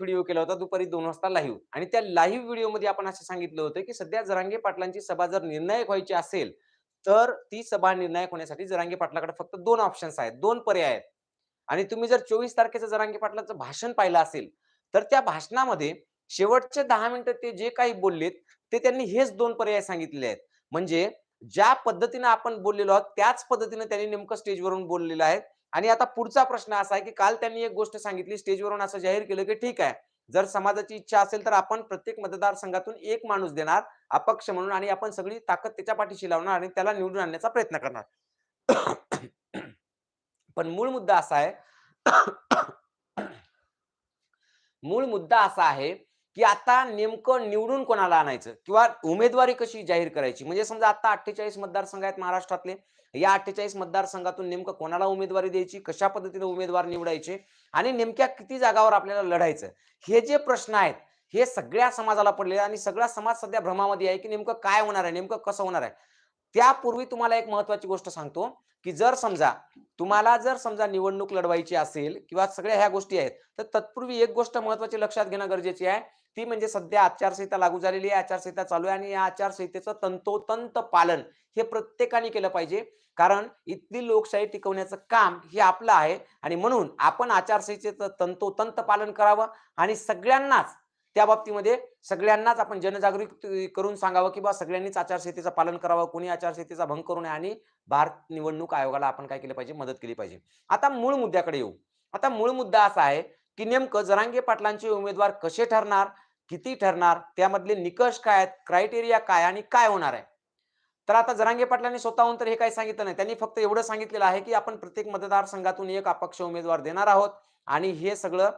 Video केला होता दुपारी दोन वाजता लाईव्ह आणि त्या लाईव्ह व्हिडिओमध्ये आपण असं सांगितलं होतं की सध्या जरांगे पाटलांची सभा जर निर्णायक व्हायची असेल तर ती सभा निर्णायक होण्यासाठी जरांगे पाटलाकडे फक्त दोन ऑप्शन्स आहेत दोन पर्याय आहेत. आणि तुम्ही जर चोवीस तारखेचं जरांगे पाटलाचं भाषण पाहिलं असेल तर त्या भाषणामध्ये शेवटचे दहा मिनिटं ते जे काही बोललेत ते त्यांनी हेच दोन पर्याय सांगितले आहेत. म्हणजे ज्या पद्धतीनं आपण बोललेलो आहोत त्याच पद्धतीने त्यांनी नेमकं स्टेजवरून बोललेलं आहे. आणि आता पुढचा प्रश्न असा आहे की काल त्यांनी एक गोष्ट सांगितली स्टेजवरून असं जाहीर केलं की ठीक आहे जर समाजाची इच्छा असेल तर आपण प्रत्येक मतदारसंघातून एक माणूस देणार अपक्ष म्हणून आणि आपण सगळी ताकद त्याच्या पाठीशी लावणार आणि त्याला निवडून आणण्याचा प्रयत्न करणार. पण मूळ मुद्दा असा आहे मूळ मुद्दा असा आहे की आता नेमकं निवडून कोणाला आणायचं? किंवा उमेदवारी कशी जाहीर करायची? म्हणजे समजा आता अठ्ठेचाळीस मतदारसंघ आहेत महाराष्ट्रातले या अठ्ठेचाळीस मतदारसंघातून नेमकं कोणाला उमेदवारी द्यायची कशा पद्धतीने उमेदवार निवडायचे आणि नेमक्या किती जागावर आपल्याला लढायचं? हे जे प्रश्न आहेत हे सगळ्या समाजाला पडले आणि सगळा समाज सध्या भ्रमामध्ये आहे की नेमकं काय होणार आहे नेमकं कसं होणार आहे? त्यापूर्वी तुम्हाला एक महत्वाची गोष्ट सांगतो की जर समजा तुम्हाला जर समजा निवडणूक लढवायची असेल किंवा सगळ्या ह्या गोष्टी आहेत तर तत्पूर्वी एक गोष्ट महत्वाची लक्षात घेणं गरजेची आहे. ती म्हणजे सध्या आचारसंहिता लागू झालेली आहे आचारसंहिता चालू आहे आणि या आचारसंहितेचं तंतोतंत पालन हे प्रत्येकाने केलं पाहिजे. कारण इथली लोकशाही टिकवण्याचं काम हे आपलं आहे. आणि म्हणून आपण आचारसंहितेचं तंतोतंत पालन करावं आणि सगळ्यांनाच त्या बाबतीमध्ये सगळ्यांनाच आपण जनजागृती करून सांगावं की बा सगळ्यांनीच आचारसंहितेचं पालन करावं. कोणी आचारसंहितेचा भंग करू नये आणि भारत निवडणूक आयोगाला आपण काय केलं पाहिजे? मदत केली पाहिजे. आता मूळ मुद्द्याकडे येऊ. आता मूळ मुद्दा असा आहे की नेमकं जरांगे पाटलांचे उमेदवार कसे ठरणार? किती ठरणार? त्यामधले निकष काय आहेत? क्रायटेरिया काय आणि काय होणार आहे? तर आता जरांगे पाटलांनी स्वतःहून तर हे काही सांगितलं नाही. त्यांनी फक्त एवढं सांगितलेलं आहे की आपण प्रत्येक मतदारसंघातून एक अपक्ष उमेदवार देणार आहोत आणि हे सगळं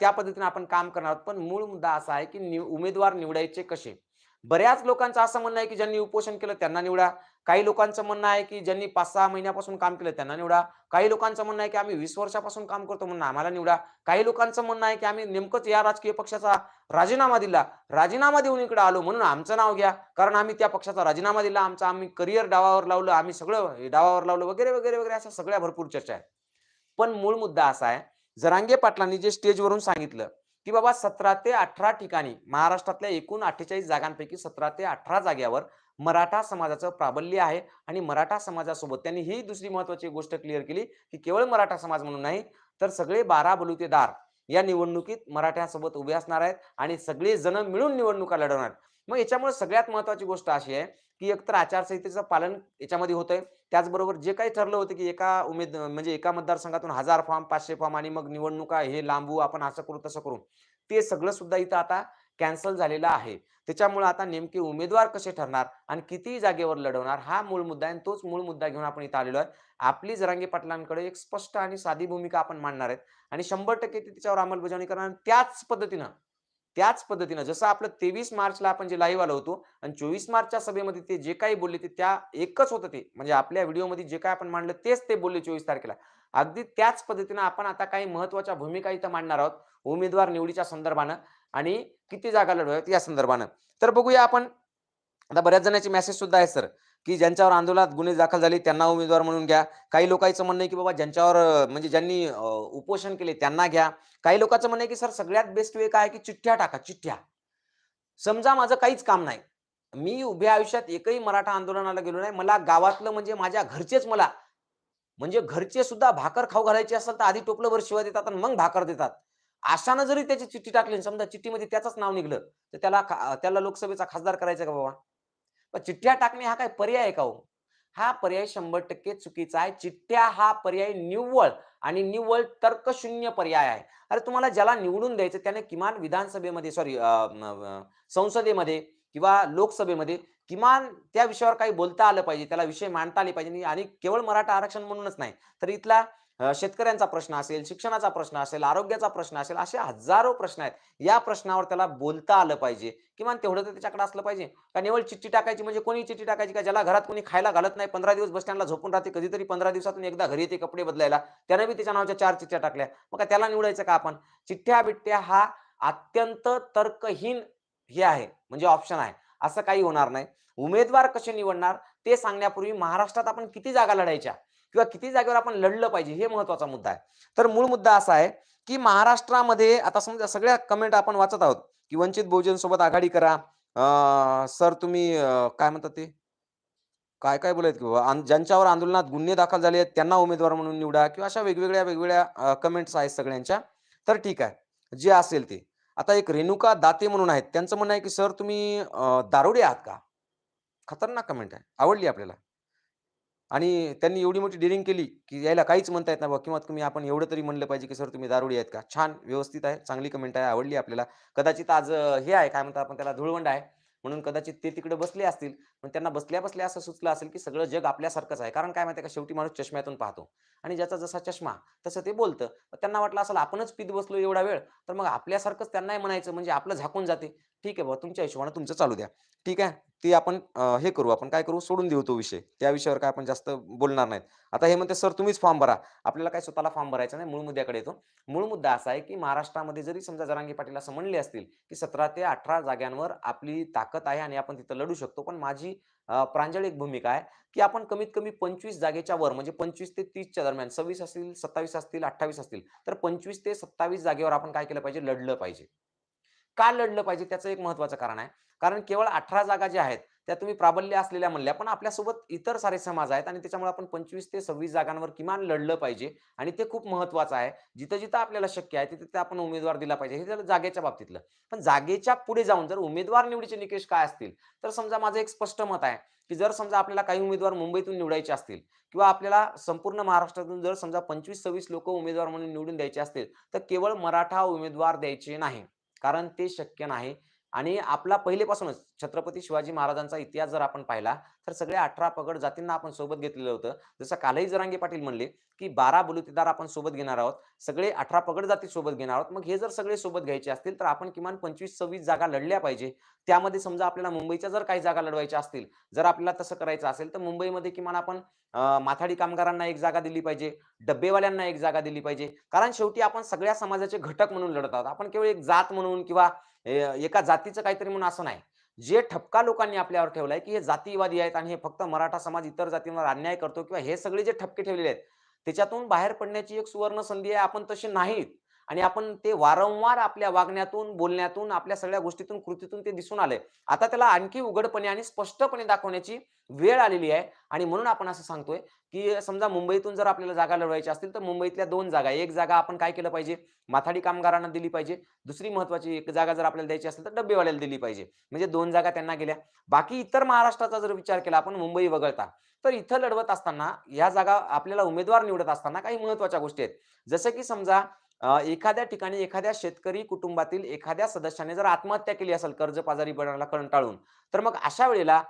त्या पद्धतीने आपण काम करणार आहोत. पण मूळ मुद्दा असा आहे की निव- उमेदवार निवडायचे कसे? बऱ्याच लोकांचं असं म्हणणं आहे की ज्यांनी उपोषण केलं त्यांना निवडा. काही लोकांचं म्हणणं आहे की ज्यांनी पाच सहा महिन्यापासून काम केलं त्यांना निवडा. काही लोकांचं म्हणणं आहे की आम्ही वीस वर्षापासून काम करतो म्हणून आम्हाला निवडा. काही लोकांचं म्हणणं आहे की आम्ही नेमकंच या राजकीय पक्षाचा राजीनामा दिला. राजीनामा देऊन इकडे आलो म्हणून आमचं नाव घ्या. कारण आम्ही त्या पक्षाचा राजीनामा दिला. आमचा आम्ही करिअर डावावर लावलं. आम्ही सगळं डावावर लावलं. वगैरे वगैरे वगैरे अशा सगळ्या भरपूर चर्चा आहेत. पण मूळ मुद्दा असा आहे. जरांगे पाटलांनी जे स्टेजवरून सांगितलं की बाबा सतरा ते अठरा ठिकाणी महाराष्ट्रातल्या एकूण अठ्ठेचाळीस जागांपैकी सतरा ते अठरा जाग्यावर मराठा समाजाचं प्राबल्य आहे आणि मराठा समाजासोबत त्यांनी ही दुसरी महत्वाची गोष्ट क्लिअर केली की केवळ मराठा समाज म्हणून नाही तर सगळे बारा बलुतेदार या निवडणुकीत मराठ्यांसोबत उभे असणार आहेत आणि सगळे जण मिळून निवडणुका लढवणार आहेत. मग याच्यामुळे सगळ्यात महत्वाची गोष्ट अशी आहे की एकतर आचारसंहितेचं पालन याच्यामध्ये होतंय. त्याचबरोबर जे काही ठरलं होतं की एका उमेद म्हणजे एका मतदारसंघातून हजार फॉर्म पाचशे फॉर्म आणि मग निवडणुका हे लांबू आपण असं करू तसं करू. ते सगळं सुद्धा इथं आता कॅन्सल झालेलं आहे. त्याच्यामुळे आता नेमके उमेदवार कसे ठरणार आणि किती जागेवर लढवणार हा मूळ मुद्दा आहे आणि तोच मूळ मुद्दा घेऊन आपण इथं आलेलो आहे आपली जरांगे पाटलांकडे एक स्पष्ट आणि साधी भूमिका आपण मांडणार आहेत. आणि शंभर टक्के ते त्याच्यावर अंमलबजावणी करणार त्याच पद्धतीनं त्याच पद्धतीनं जसं आपलं तेवीस मार्चला आपण जे लाईव्ह आलो होतो आणि चोवीस मार्चच्या सभेमध्ये ते जे काही बोलले ते त्या एकच होतं ते. म्हणजे आपल्या व्हिडिओमध्ये जे काय आपण मांडलं तेच ते बोलले चोवीस तारखेला. अगदी त्याच पद्धतीनं आपण आता काही महत्त्वाच्या भूमिका इथं मांडणार आहोत उमेदवार निवडीच्या संदर्भानं आणि किती जागा लढवायत या संदर्भानं. तर बघूया आपण. आता बऱ्याच जणांचे मेसेज सुद्धा आहे सर की ज्यांच्यावर आंदोलनात गुन्हे दाखल झाले त्यांना उमेदवार म्हणून घ्या. काही लोकांचं म्हणणं आहे की बाबा ज्यांच्यावर म्हणजे ज्यांनी उपोषण केले त्यांना घ्या. काही लोकांचं म्हणणं आहे की सर सगळ्यात बेस्ट वे काय आहे की चिठ्ठ्या टाका चिठ्ठ्या. समजा माझं काहीच काम नाही. मी उभ्या आयुष्यात एकही मराठा आंदोलनाला गेलो नाही. मला गावातलं म्हणजे माझ्या घरचेच मला म्हणजे घरचे सुद्धा भाकर खाऊ घालायचे असेल तर आधी टोपलंभर शिवाय देतात आणि मग भाकर देतात. अशानं जरी त्याची चिठ्ठी टाकली समजा चिठ्ठीमध्ये त्याचंच नाव निघलं तर त्याला त्याला लोकसभेचा खासदार करायचा का बाबा? चिठ्ठ्या टाकणे हा काय पर्याय आहे का हो? हा पर्याय शंभर टक्के चुकीचा आहे. चिठ्ठ्या हा पर्याय निव्वळ आणि निव्वळ तर्कशून्य पर्याय आहे. अरे तुम्हाला ज्याला निवडून द्यायचं त्याने किमान विधानसभेमध्ये सॉरी संसदेमध्ये किंवा लोकसभेमध्ये किमान त्या विषयावर काही बोलता आलं पाहिजे त्याला विषय मांडता आले पाहिजे. आणि केवळ मराठा आरक्षण म्हणूनच नाही तर इथला शेतकऱ्यांचा प्रश्न असेल शिक्षणाचा प्रश्न असेल आरोग्याचा प्रश्न असेल असे हजारो प्रश्न आहेत. या प्रश्नावर त्याला बोलता आलं पाहिजे. किमान तेवढं तर त्याच्याकडे असलं पाहिजे. का निवड चिठ्ठी टाकायची म्हणजे कोणी चिठ्ठी टाकायची का? ज्याला घरात कोणी खायला घालत नाही पंधरा दिवस बस झोपून राहते कधीतरी पंधरा दिवसातून एकदा घरी येते कपडे बदलायला. त्यानं बी त्याच्या नावाच्या चार चिठ्ठ्या टाकल्या. मग त्याला निवडायचं का आपण? चिठ्ठ्या बिठ्ठ्या हा अत्यंत तर्कहीन हे आहे म्हणजे ऑप्शन आहे. असं काही होणार नाही उमेदवार कसे निवडणार ते सांगण्यापूर्वी महाराष्ट्रात आपण किती जागा लढायच्या किंवा किती जागेवर आपण लढलं पाहिजे हे महत्त्वाचा मुद्दा आहे तर मूळ मुद्दा असा आहे की महाराष्ट्रामध्ये आता समजा सगळ्या कमेंट आपण वाचत आहोत, की वंचित बहुजन सोबत आघाडी करा. सर तुम्ही काय म्हणतात ते? काय-काय बोलायत किंवा ज्यांच्यावर आंदोलनात गुन्हे दाखल झाले आहेत त्यांना उमेदवार म्हणून निवडा किंवा अशा वेगवेगळ्या, वेगवेगळ्या कमेंट्स आहेत सगळ्यांच्या. तर ठीक आहे. जे असेल ते. आता एक रेणुका दाते म्हणून आहेत. त्यांचं म्हणणं आहे, की "सर तुम्ही दारोडे दारुडे आहात का?" खतरनाक कमेंट आहे. आवडली आपल्याला. आणि त्यांनी एवढी मोठी डेअरिंग केली, की यायला काहीच म्हणता येत नाही बा किंवा तुम्ही आपण एवढं तरी म्हणलं पाहिजे, की "सर तुम्ही दारुडे आहेत का?" छान, व्यवस्थित आहे. चांगली कमेंट आहे. आवडली आपल्याला. कदाचित आज हे आहे काय म्हणतात आपण त्याला धुळवंड आहे. म्हणून कदाचित ते तिकडे बसले असतील. पण त्यांना बसल्या-बसल्या असं सुचलं असेल, की सगळं जग आपल्यासारखंच आहे. कारण काय माहिती आहे का शेवटी माणूस चष्म्यातून पाहतो आणि ज्याचा जसा चष्मा तसं ते बोलतं. त्यांना वाटलं असेल आपणच पित बसलो एवढा वेळ, तर मग आपल्यासारखंच त्यांनाही म्हणायचं म्हणजे आपलं झाकून जाते. ठीक आहे बाबा तुमच्या हिशोबाने तुमचं चालू द्या. ठीक आहे. ती आपण हे करू आपण काय करू सोडून देऊ तो विषय. त्या विषयावर काय आपण जास्त बोलणार नाहीत. आता हे म्हणते, "सर तुम्हीच फॉर्म भरा." आपल्याला काय स्वतःला फॉर्म भरायचा नाही. मूळ मुद्द्याकडे येतो. मूळ मुद्दा असा आहे, की महाराष्ट्रामध्ये जरी समजा जरांगे पाटील असं म्हणले असतील, की 17 ते 18 जागांवर आपली ताकद आहे आणि आपण तिथं लढू शकतो. पण माझी अ, प्रांजळिक भूमिका आहे, की आपण कमीत कमी 25 जागेच्या वर म्हणजे 25 ते तीसच्या दरम्यान 26 असतील, 27 असतील, 28 असतील. तर 25 ते 27 जागेवर आपण काय केलं पाहिजे? लढलं पाहिजे. का लढलं पाहिजे? त्याचं एक महत्त्वाचं कारण आहे. कारण केवळ 18 जागा ज्या आहेत, त्या तुम्ही प्राबल्य असलेल्या म्हणल्या, पण आपल्यासोबत इतर सारे समाज आहेत आणि त्याच्यामुळे आपण 25 ते 26 जागांवर किमान लढलं पाहिजे आणि ते खूप महत्त्वाचं आहे. जिथं-जिथं आपल्याला शक्य आहे, तिथे-तिथे आपण उमेदवार दिला पाहिजे. हे झालं जागेच्या बाबतीतलं. पण जागेच्या पुढे जाऊन जर उमेदवार निवडीचे निकष काय असतील, तर समजा माझं एक स्पष्ट मत आहे, की जर समजा आपल्याला काही उमेदवार मुंबईतून निवडायचे असतील किंवा आपल्याला संपूर्ण महाराष्ट्रातून जर समजा 25-26 लोकं उमेदवार म्हणून निवडून द्यायचे असतील, तर केवळ मराठा उमेदवार द्यायचे नाही. कारण ते शक्य नाही. आणि आपला पहिलेपासूनच छत्रपती शिवाजी महाराजांचा इतिहास जर आपण पाहिला, तर सगळ्या 18 पगड जातींना आपण सोबत घेतलेलं होतं. जसं कालही जरांगे पाटील म्हणले, की 12 बलुतेदार आपण सोबत घेणार आहोत. सगळे 18 पगड जाती सोबत घेणार आहोत. मग हे जर सगळे सोबत घ्यायचे असतील, तर आपण किमान 25-26 जागा लढल्या पाहिजे. त्यामध्ये समजा आपल्याला मुंबईच्या जर काही जागा लढवायच्या असतील, जर आपल्याला तसं करायचं असेल, तर मुंबईमध्ये किमान आपण माथाडी कामगारांना एक जागा दिली पाहिजे, डब्बेवाल्यांना एक जागा दिली पाहिजे. कारण शेवटी आपण सगळ्या समाजाचे घटक म्हणून लढत आहोत. आपण केवळ एक जात म्हणून किंवा एका जातीचं काहीतरी म्हणून असं नाही. जे ठपका लोकांनी आपल्यावर ठेवलाय, की हे जातीवादी आहेत आणि हे फक्त मराठा समाज इतर जातींवर अन्याय करतो किंवा हे सगळे जे ठपके ठेवलेले आहेत, त्याच्यातून बाहेर पडण्याची एक सुवर्ण संधी आहे. आपण तसे नाहीत आणि आपण ते वारंवार आपल्या वागण्यातून, बोलण्यातून, आपल्या सगळ्या गोष्टीतून, कृतीतून ते दिसून आलंय. आता त्याला आणखी उघडपणे आणि स्पष्टपणे दाखवण्याची वेळ आलेली आहे आणि म्हणून आपण असं सांगतोय, की समजा मुंबईतून जर आपल्याला जागा लढवायची असतील, तर मुंबईतल्या दोन जागा. एक जागा आपण काय केलं पाहिजे? माथाडी कामगारांना दिली पाहिजे. दुसरी महत्त्वाची एक जागा जर आपल्याला द्यायची असेल, तर डब्बेवाल्याला दिली पाहिजे. म्हणजे दोन जागा त्यांना गेल्या. बाकी इतर महाराष्ट्राचा जर विचार केला आपण मुंबई वगळता, तर इथं लढवत असताना या जागा आपल्याला उमेदवार निवडत असताना काही महत्त्वाच्या गोष्टी आहेत. जसं की समजा एखाद्या ठिकाणी एखाद्या शेतकरी कुटुंबातील एखाद्या सदस्याने जर आत्महत्या केली असेल कर्जबाजारीपणाला कंटाळून, तर मग अशा वेळेला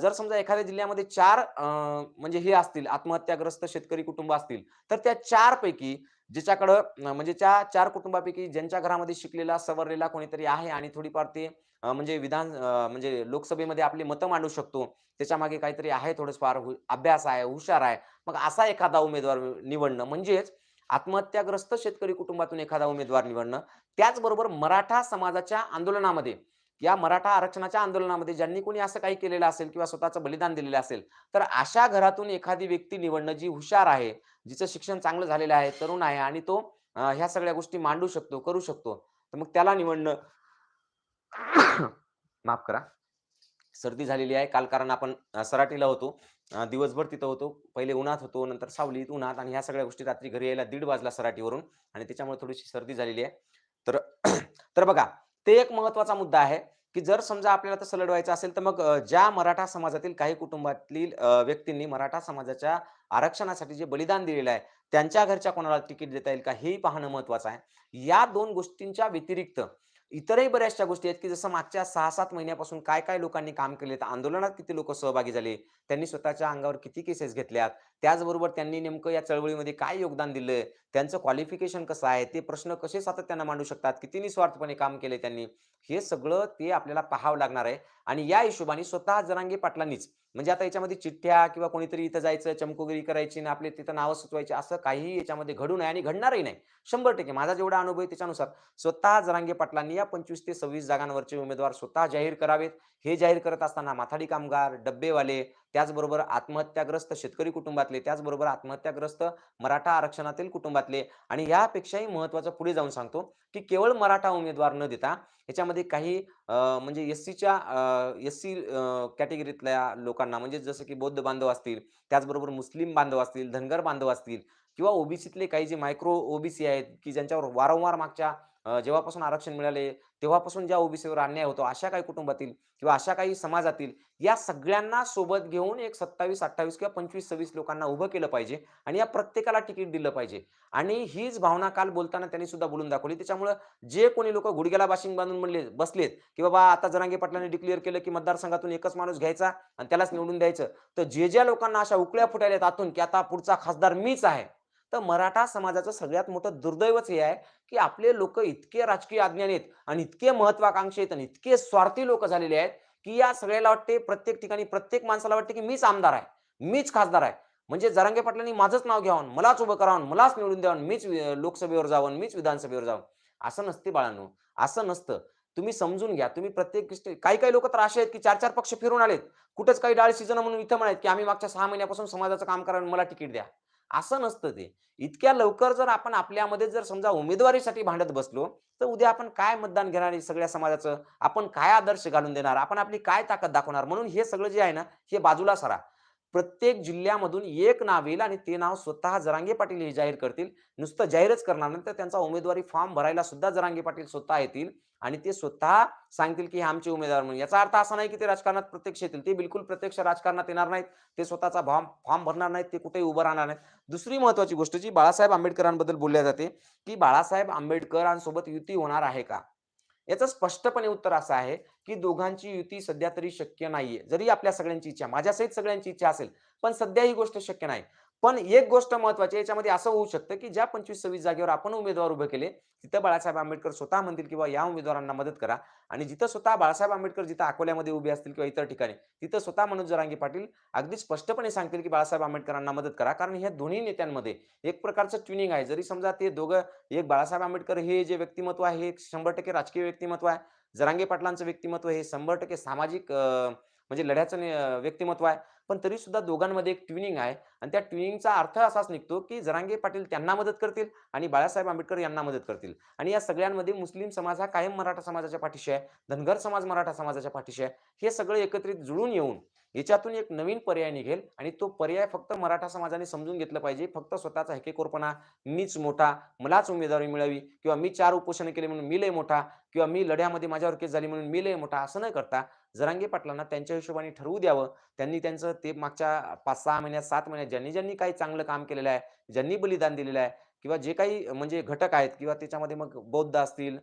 जर समजा एखाद्या जिल्ह्यामध्ये चार म्हणजे हे असतील आत्महत्याग्रस्त शेतकरी कुटुंब असतील, तर त्या चार पैकी ज्याच्याकडं म्हणजे त्या चार कुटुंबापैकी ज्यांच्या घरामध्ये शिकलेला, सवरलेला कोणीतरी आहे आणि थोडीफार ते म्हणजे विधान म्हणजे लोकसभेमध्ये आपली मतं मांडू शकतो. त्याच्यामागे काहीतरी आहे थोडंफार हु अभ्यास आहे, हुशार आहे. मग असा एखादा उमेदवार निवडणं म्हणजेच आत्महत्याग्रस्त शेतकरी कुटुंबातून एखादा उमेदवार निवडणं. त्याचबरोबर मराठा समाजाच्या आंदोलनामध्ये, या मराठा आरक्षणाच्या आंदोलनामध्ये ज्यांनी कोणी असं काही केलेलं असेल किंवा स्वतःचं बलिदान दिलेलं असेल, तर अशा घरातून एखादी व्यक्ती निवडणं जी हुशार आहे, जिचं शिक्षण चांगलं झालेलं आहे, तरुण आहे आणि तो ह्या सगळ्या गोष्टी मांडू शकतो, करू शकतो. तर मग त्याला निवडणं माफ करा. सर्दी झालेली आहे. काल कारण आपण सराटीला होतो. दिवसभर तिथं होतो. पहिले उन्हात होतो, नंतर सावलीत, उन्हात आणि ह्या सगळ्या गोष्टी रात्री घरी यायला दीड वाजला सराटीवरून आणि त्याच्यामुळे थोडीशी सर्दी झालेली आहे. तर तर बघा, ते एक महत्त्वाचा मुद्दा आहे, की जर समजा आपल्याला तसं लढवायचं असेल, तर मग ज्या मराठा समाजातील काही कुटुंबातील व्यक्तींनी मराठा समाजाच्या आरक्षणासाठी जे बलिदान दिलेलं आहे, त्यांच्या घरच्या कोणाला तिकीट देता येईल का, हेही पाहणं महत्वाचं आहे. या दोन गोष्टींच्या व्यतिरिक्त इतरही बऱ्याचशा गोष्टी आहेत, की जसं मागच्या 6-7 महिन्यापासून काय-काय लोकांनी काम केलेत, आंदोलनात किती लोक सहभागी झाले, त्यांनी स्वतःच्या अंगावर किती केसेस घेतल्यात, त्याचबरोबर त्यांनी नेमकं या चळवळीमध्ये काय योगदान दिलं त्यांचं क्वालिफिकेशन कसं आहे, ते प्रश्न कसे सातत्यानं मांडू शकतात, किती निस्वार्थपणे काम केले त्यांनी, हे सगळं ते आपल्याला पाहावं लागणार आहे आणि या हिशोबाने स्वतः जरांगे पाटलांनीच म्हणजे आता याच्यामध्ये चिठ्ठ्या किंवा कोणीतरी इथं जायचं, चमकोगिरी करायची आणि आपले तिथं नावं सुचवायची असं काहीही याच्यामध्ये घडू नये आणि घडणारही नाही. 100% माझा जेवढा अनुभव आहे त्याच्यानुसार स्वतः जरांगे पाटलांनी या 25 ते 26 जागांवरचे उमेदवार स्वतः जाहीर करावेत. हे जाहीर करत असताना माथाडी कामगार, डब्बेवाले, त्याचबरोबर आत्महत्याग्रस्त शेतकरी कुटुंबातले, त्याचबरोबर आत्महत्याग्रस्त मराठा आरक्षणातील कुटुंबातले आणि यापेक्षाही महत्त्वाचं पुढे जाऊन सांगतो, की केवळ मराठा उमेदवार न देता याच्यामध्ये काही म्हणजे एस-सीच्या एस-सी कॅटेगरीतल्या लोकांना म्हणजे जसं की बौद्ध बांधव असतील, त्याचबरोबर मुस्लिम बांधव असतील, धनगर बांधव असतील किंवा ओबीसीतले काही जे मायक्रो ओबीसी आहेत, की ज्यांच्यावर वारंवार मागच्या अ, जेव्हापासून आरक्षण मिळाले, तेव्हापासून ज्या ओबीसीवर अन्याय होतो, अशा काही कुटुंबातील किंवा अशा काही समाजातील या सगळ्यांना सोबत घेऊन एक 27, 28 किंवा 25, 26 लोकांना उभं केलं पाहिजे आणि या प्रत्येकाला तिकीट दिलं पाहिजे. आणि हीच भावना काल बोलताना त्यांनी सुद्धा बोलून दाखवली. त्याच्यामुळं जे कोणी लोक गुडघ्याला बाशिंग बांधून म्हणले बसलेत, की बाबा आता जरांगे पाटलांनी डिक्लेअर केलं, की मतदारसंघातून एकच माणूस घ्यायचा आणि त्यालाच निवडून द्यायचं. तर जे ज्या लोकांना अशा उकळ्या फुटायला आतून, की आता पुढचा खासदार मीच आहे. तर मराठा समाजाचं सगळ्यात मोठं दुर्दैवच हे आहे, की आपले लोक इतके राजकीय अज्ञानी आहेत आणि इतके महत्वाकांक्षी आहेत आणि इतके स्वार्थी लोक झालेले आहेत, की या सगळ्याला वाटते प्रत्येक ठिकाणी प्रत्येक माणसाला वाटते, की मीच आमदार आहे, मीच खासदार आहे. म्हणजे जरांगे पाटलांनी माझंच नाव घ्यावं, मलाच उभं करावं, मलाच निवडून द्यावं, मीच लोकसभेवर जावं, मीच विधानसभेवर जावं. असं नसते बाळांनो, असं नसतं. तुम्ही समजून घ्या. तुम्ही प्रत्येक काही-काही लोक तर असे आहेत, की 4-4 पक्ष फिरून आलेत. कुठेच काही डाळ सीजन म्हणून इथं म्हणायत की आम्ही मागच्या सहा महिन्यापासून समाजाचं काम करा आणि मला तिकीट द्या. असं नसतं ते. इतक्या लवकर जर आपण आपल्यामध्ये जर समजा उमेदवारीसाठी भांडत बसलो, तर उद्या आपण काय मतदान घेणार आहे सगळ्या समाजाचं? आपण काय आदर्श घालून देणार? आपण आपली काय ताकद दाखवणार? म्हणून हे सगळं जे आहे ना, हे बाजूला सरा प्रत्येक जिल्ह्यामधून एक नाव येईल आणि ते नाव स्वतः जरांगे पाटील हे जाहीर करतील. नुसतं जाहीरच करणार नाही, तर त्यांचा उमेदवारी फॉर्म भरायला सुद्धा जरांगे पाटील स्वतः येतील आणि ते स्वतः सांगतील, की हे आमचे उमेदवार म्हणून. याचा अर्थ असा नाही, की ते राजकारणात प्रत्यक्ष येतील. ते बिलकुल प्रत्यक्ष राजकारणात येणार नाहीत. ते स्वतःचा फॉर्म फॉर्म भरणार नाहीत. ते कुठेही उभं राहणार नाहीत. दुसरी महत्त्वाची गोष्ट जी बाळासाहेब आंबेडकरांबद्दल बोलल्या जाते, की बाळासाहेब आंबेडकरांसोबत युती होणार आहे का? याचं स्पष्टपणे उत्तर असं आहे, की दोघांची युती सध्या तरी शक्य नाहीये. जरी आपल्या सगळ्यांची इच्छा, माझ्यासहित सगळ्यांची इच्छा असेल, पण सध्या ही गोष्ट शक्य नाही. पण एक गोष्ट महत्वाची आहे, याच्यामध्ये असं होऊ शकतं, की ज्या 25-26 जागेवर आपण उमेदवार उभे केले, तिथं बाळासाहेब आंबेडकर स्वतः म्हणतील, किंवा या उमेदवारांना मदत करा आणि जिथं स्वतः बाळासाहेब आंबेडकर जिथं अकोल्यामध्ये उभे असतील किंवा इतर ठिकाणी, तिथं स्वतः मनोज जरांगी पाटील अगदी स्पष्टपणे सांगतील, की बाळासाहेब आंबेडकरांना मदत करा. कारण ह्या दोन्ही नेत्यांमध्ये एक प्रकारचं ट्युनिंग आहे. जरी समजा ते दोघं एक बाळासाहेब आंबेडकर हे जे व्यक्तिमत्व आहे, हे 100% राजकीय व्यक्तिमत्व आहे. जरांगे पाटलांचं व्यक्तिमत्व हे 100% सामाजिक म्हणजे लढ्याचं व्यक्तिमत्व आहे. पण तरी सुद्धा दोघांमध्ये एक ट्विनिंग आहे आणि त्या ट्विनिंगचा अर्थ असाच निघतो, की जरांगे पाटील त्यांना मदत करतील आणि बाळासाहेब आंबेडकर यांना मदत करतील. आणि या सगळ्यांमध्ये मुस्लिम समाज हा कायम मराठा समाजाच्या पाठीशी आहे. धनगर समाज मराठा समाजाच्या पाठीशी आहे. हे सगळं एकत्रित जुळून येऊन याच्यातून एक नवीन पर्याय निघेल आणि तो पर्याय फक्त मराठा समाजाने समजून घेतलं पाहिजे. फक्त स्वतःचा हेकेकोरपणा मीच मोठा, मलाच उमेदवारी मिळावी किंवा मी चार उपोषण केले म्हणून मी लय मोठा किंवा मी लढ्यामध्ये माझ्यावर केस झाली म्हणून मी लय मोठा, असं न करता जरांगे पाटलांना त्यांच्या हिशोबाने ठरवू द्यावं. त्यांनी त्यांचं ते मागच्या 5-6 महिन्यात, सात महिन्यात ज्यांनी, ज्यांनी काही चांगलं काम केलेलं आहे, ज्यांनी बलिदान दिलेलं आहे किंवा जे काही म्हणजे घटक आहेत किंवा त्याच्यामध्ये मग बौद्ध असतील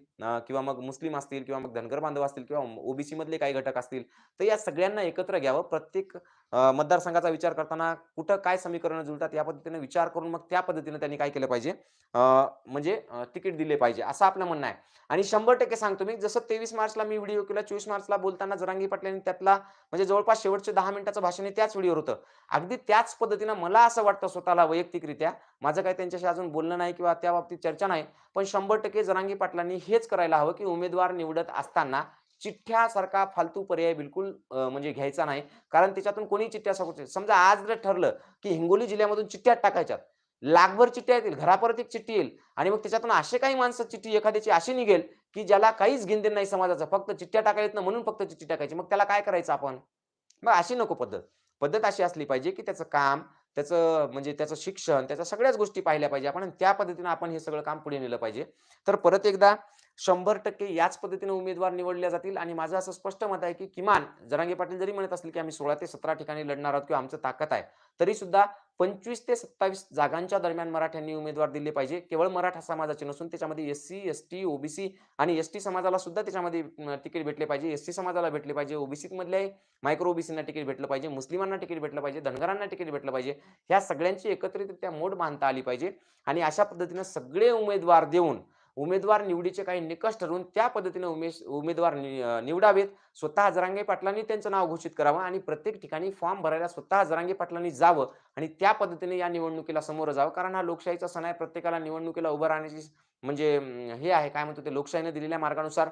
किंवा मग मुस्लिम असतील किंवा मग धनगर बांधव असतील किंवा ओबीसी मधले काही घटक असतील, तर या सगळ्यांना एकत्र घ्यावं. प्रत्येक मतदारसंघाचा विचार करताना कुठं काय समीकरणं जुळतात या पद्धतीने विचार करून मग त्या पद्धतीने त्यांनी काय केलं पाहिजे म्हणजे तिकीट दिले पाहिजे, असं आपलं म्हणणं आहे. आणि 100% सांगतो मी जसं 23 मार्चला मी व्हिडिओ केला, 24 मार्चला बोलताना जरांगी पाटलांनी त्यातला म्हणजे जवळपास शेवटचे दहा मिनिटाचं भाषण हे त्याच व्हिडिओवर होतं. अगदी त्याच पद्धतीनं मला असं वाटतं स्वतःला वैयक्तिकरित्या, माझं काही त्यांच्याशी अजून बोलणं नाही किंवा त्या बाबतीत चर्चा नाही. पण शंभर टक्के जरांगी पाटलांनी हेच करायला हवं, की उमेदवार निवडत असताना चिठ्ठ्यासारखा फालतू पर्याय बिलकुल म्हणजे घ्यायचा नाही. कारण त्याच्यातून कोणी चिठ्ठ्या सांगू समजा आज जर ठरलं, की हिंगोली जिल्ह्यामधून चिठ्ठ्या टाकायच्यात. लाखभर चिठ्ठ्या येतील, घरापर्यंत एक चिठ्ठी येईल आणि मग त्याच्यातून असे काही माणसं चिठ्ठी एखाद्याची अशी निघेल, की ज्याला काहीच घेणं-देणं नाही समाजाचं. फक्त चिठ्ठ्या टाकायला ना म्हणून फक्त चिठ्ठी टाकायची. मग त्याला काय करायचं आपण? मग अशी नको पद्धत. पद्धत अशी असली पाहिजे, की त्याचं काम, त्याचं म्हणजे त्याचं शिक्षण, त्याच्या सगळ्याच गोष्टी पाहिल्या पाहिजे आपण त्या पद्धतीने आपण हे सगळं काम पुढे नेलं पाहिजे. तर परत एकदा 100% याच पद्धतीने उमेदवार निवडले जातील आणि माझं असं स्पष्ट मत आहे, की किमान जरांगे पाटील जरी म्हणत असतील, की आम्ही 16 ते 17 ठिकाणी लढणार आहोत किंवा आमचं ताकद आहे. तरी सुद्धा 25 ते 27 जागांच्या दरम्यान मराठ्यांनी उमेदवार दिले पाहिजे. केवळ मराठा समाजाचे नसून त्याच्यामध्ये S C, S T, OBC आणि एस-टी समाजाला सुद्धा त्याच्यामध्ये तिकीट भेटले पाहिजे. एस-सी समाजाला भेटले पाहिजे. ओबीसीमधल्या मायक्रो ओबीसींना तिकीट भेटलं पाहिजे. मुस्लिमांना तिकीट भेटलं पाहिजे. धनगरांना तिकीट भेटलं पाहिजे. ह्या सगळ्यांची एकत्रितरित्या मोड बांधता आली पाहिजे आणि अशा पद्धतीनं सगळे उमेदवार देऊन उमेदवार निवडीचे काही निकष ठरवून त्या पद्धतीने उमेश उमेदवार नि निवडावेत. स्वतः जरांगे पाटलांनी त्यांचं नाव घोषित करावं आणि प्रत्येक ठिकाणी फॉर्म भरायला स्वतः जरांगे पाटलांनी जावं आणि त्या पद्धतीने या निवडणुकीला समोर जावं. कारण हा लोकशाहीचा सण आहे. प्रत्येकाला निवडणुकीला उभं राहण्याची म्हणजे हे आहे काय म्हणतो ते लोकशाहीने दिलेल्या मार्गानुसार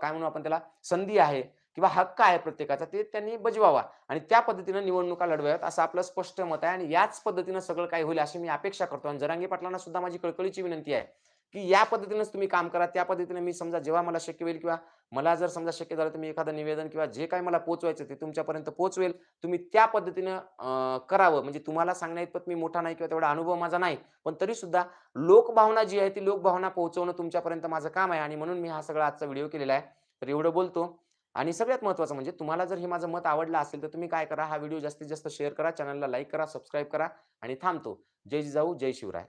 काय म्हणू आपण त्याला संधी आहे. किंवा हक्क आहे प्रत्येकाचा ते त्यांनी बजवावा आणि त्या पद्धतीनं निवडणुका लढवाव्यात असं आपलं स्पष्ट मत आहे आणि याच पद्धतीनं सगळं काही होईल अशी मी अपेक्षा करतो आणि जरांगे पाटलांना सुद्धा माझी कळकळीची विनंती आहे की या पद्धतीनेच तुम्ही काम करा त्या पद्धतीने मी समजा जेव्हा मला शक्य होईल किंवा मला जर समजा शक्य झालं तर मी एखादं निवेदन किंवा जे काही मला पोहोचवायचं ते तुमच्यापर्यंत पोहोचवेल तुम्ही त्या पद्धतीनं करावं. म्हणजे तुम्हाला सांगण्याइतपत मी मोठा नाही किंवा तेवढा अनुभव माझा नाही. पण तरी सुद्धा लोकभावना जी आहे ती लोकभावना पोहोचवणं तुमच्यापर्यंत माझं काम आहे आणि म्हणून मी हा सगळा आजचा व्हिडिओ केलेला आहे. तर एवढं बोलतो. आणि सगळ्यात महत्त्वाचं म्हणजे तुम्हाला जर हे माझं मत आवडलं असेल तर तुम्ही काय करा हा व्हिडिओ जास्तीत जास्त शेअर करा चॅनलला लाईक करा सबस्क्राईब करा आणि थांबतो. जय जिजाऊ जय शिवराय.